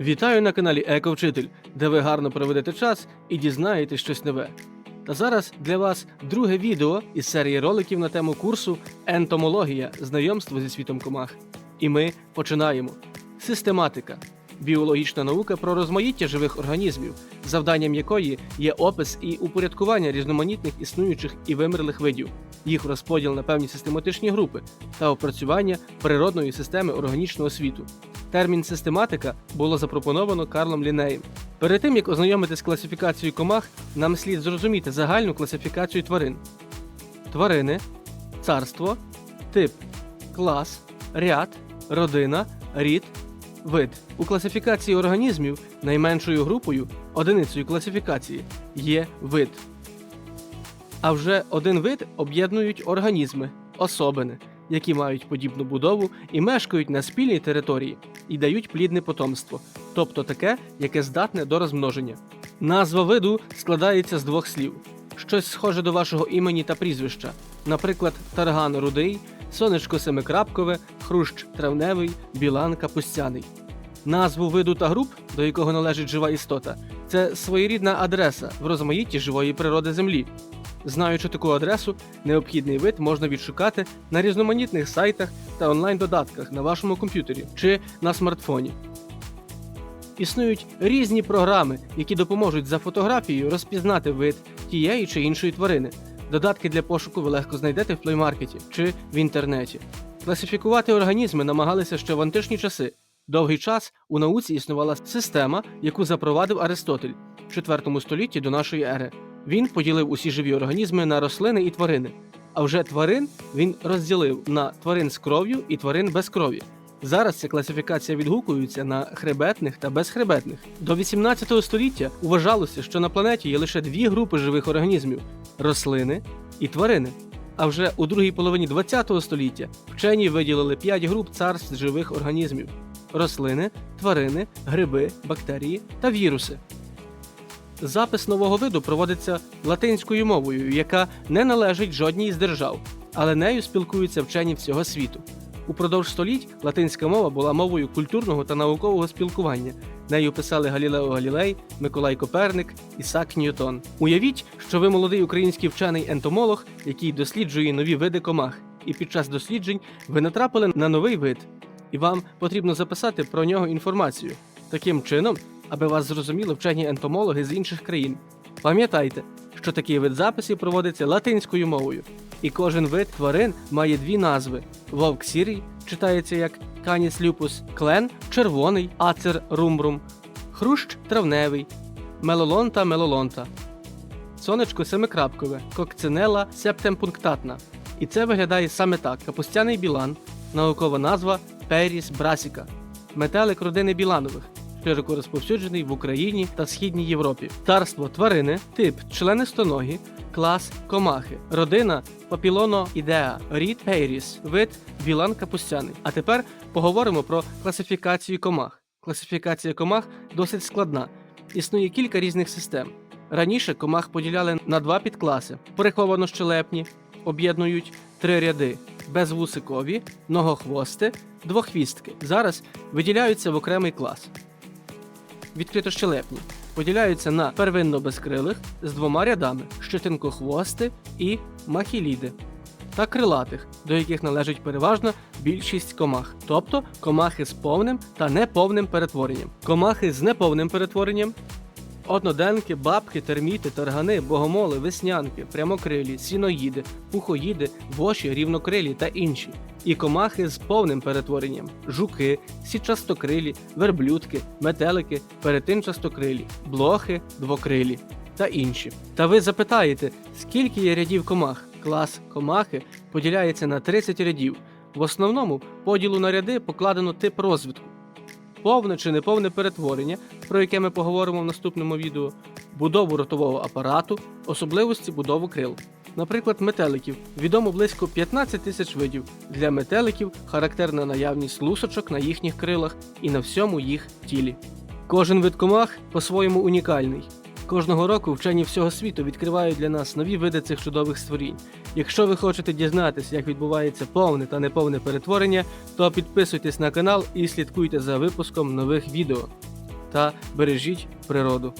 Вітаю на каналі Ековчитель, де ви гарно проведете час і дізнаєтесь щось нове. Та зараз для вас друге відео із серії роликів на тему курсу Ентомологія знайомство зі світом комах. І ми починаємо. Систематика біологічна наука про розмаїття живих організмів, завданням якої є опис і упорядкування різноманітних існуючих і вимерлих видів, їх розподіл на певні систематичні групи та опрацювання природної системи органічного світу. Термін систематика було запропоновано Карлом Лінеєм. Перед тим як ознайомитись з класифікацією комах, нам слід зрозуміти загальну класифікацію тварин: тварини, царство, тип, клас, ряд, родина, рід, вид. У класифікації організмів найменшою групою, одиницею класифікації, є вид. А вже один вид об'єднують організми, особини, які мають подібну будову і мешкають на спільній території і дають плідне потомство, тобто таке, яке здатне до розмноження. Назва виду складається з двох слів: щось схоже до вашого імені та прізвища, наприклад, тарган рудий, сонечко семикрапкове, хрущ травневий, білан капустяний. Назву виду та груп, до якого належить жива істота, це своєрідна адреса в розмаїтті живої природи Землі. Знаючи таку адресу, необхідний вид можна відшукати на різноманітних сайтах та онлайн-додатках на вашому комп'ютері чи на смартфоні. Існують різні програми, які допоможуть за фотографією розпізнати вид тієї чи іншої тварини. Додатки для пошуку ви легко знайдете в плеймаркеті чи в інтернеті. Класифікувати організми намагалися ще в античні часи. Довгий час у науці існувала система, яку запровадив Аристотель в IV столітті до нашої ери. Він поділив усі живі організми на рослини і тварини. А вже тварин він розділив на тварин з кров'ю і тварин без крові. Зараз ця класифікація відгукується на хребетних та безхребетних. До 18 століття вважалося, що на планеті є лише дві групи живих організмів рослини і тварини. А вже у другій половині 20 століття вчені виділили 5 груп царств живих організмів: рослини, тварини, гриби, бактерії та віруси. Запис нового виду проводиться латинською мовою, яка не належить жодній з держав, але нею спілкуються вчені всього світу. Упродовж століть латинська мова була мовою культурного та наукового спілкування. Нею писали Галілео Галілей, Миколай Коперник, Ісак Ньютон. Уявіть, що ви молодий український вчений ентомолог, який досліджує нові види комах, і під час досліджень ви натрапили на новий вид, і вам потрібно записати про нього інформацію. Таким чином, аби вас зрозуміли вчені ентомологи з інших країн. Пам'ятайте, що такий вид записів проводиться латинською мовою, і кожен вид тварин має дві назви: вовк сірий читається як Canis lupus, клен червоний, ацер румбрум, хрущ травневий, мелолонта мелолонта, сонечко семикрапкове, кокцинела септемпунктатна. І це виглядає саме так: капустяний білан, наукова назва Періс брасіка, метелик родини біланових широко розповсюджений в Україні та Східній Європі. Царство тварини, тип членистоногі, клас комахи, родина Папілоноідеа, рід Пейріс, вид білан капустяний. А тепер поговоримо про класифікацію комах. Класифікація комах досить складна. Існує кілька різних систем. Раніше комах поділяли на два підкласи: приховано-щелепні, об'єднують три ряди, безвусикові, многохвости, двохвістки. Зараз виділяються в окремий клас відкритощелепні. Поділяються на первинно безкрилих з двома рядами щетинкохвости і махіліди, та крилатих, до яких належить переважно більшість комах, тобто комахи з повним та неповним перетворенням. Комахи з неповним перетворенням Одноденки, бабки, терміти, таргани, богомоли, веснянки, прямокрилі, сіноїди, пухоїди, воші, рівнокрилі та інші. І комахи з повним перетворенням: жуки, січастокрилі, верблюдки, метелики, перетинчастокрилі, блохи, двокрилі та інші. Та ви запитаєте, скільки є рядів комах? Клас комахи поділяється на 30 рядів. В основному поділу на ряди покладено тип розвитку повне чи неповне перетворення, про яке ми поговоримо в наступному відео, будову ротового апарату, особливості будови крил. Наприклад, метеликів відомо близько 15 тисяч видів. Для метеликів характерна наявність лусочок на їхніх крилах і на всьому їх тілі. Кожен вид комах по-своєму унікальний. Кожного року вчені всього світу відкривають для нас нові види цих чудових створінь. Якщо ви хочете дізнатися, як відбувається повне та неповне перетворення, то підписуйтесь на канал і слідкуйте за випуском нових відео. та бережіть природу.